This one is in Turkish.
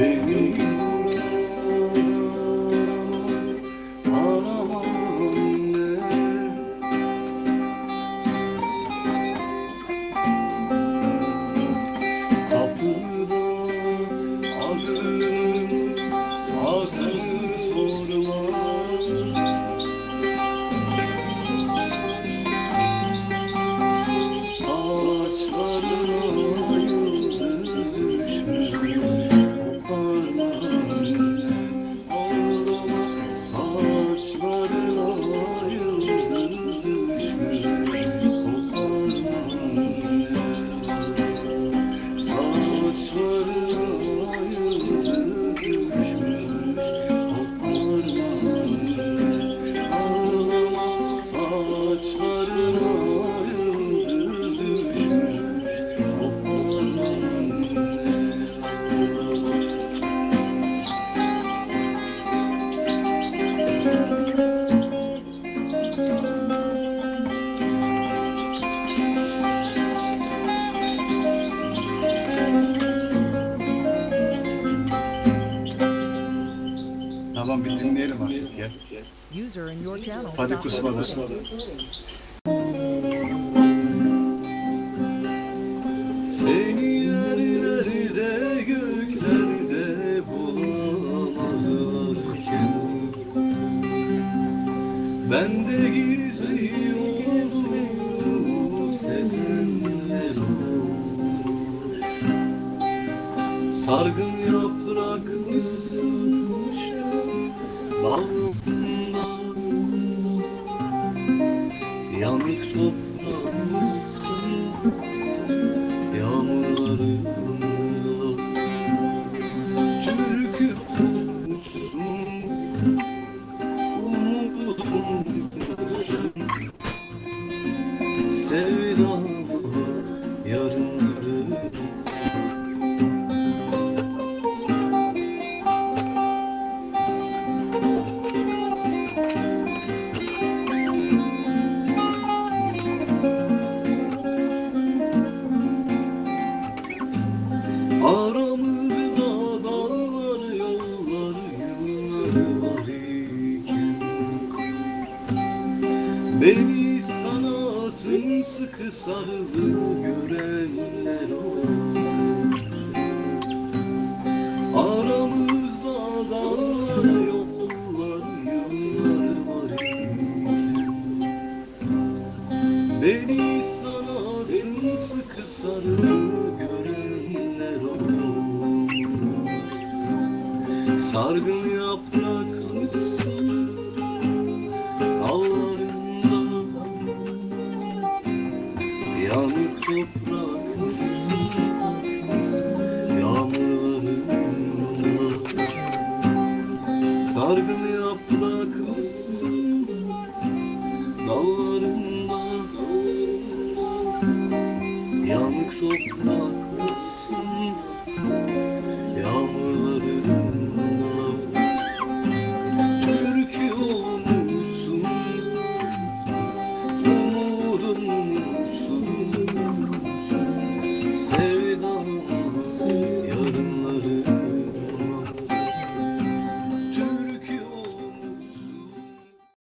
peguei Lord. User in your channel. Hadi kusmadan. Seni yerlerde göklerde bulamazlarken Ben de gizli sezenler olur. Sargın yaprak dalında Yanık topraksın Yağmurlarında Türkü olsun Umudum Sevda yarınları Beni sana sımsıkı sarılı görenler olur Aramızda dağlar yollar yıllar var Beni sana sımsıkı sarılı görenler olur Sargın Sargın yaprak mısın dallarında Yanık toprak mısın yağmurlarında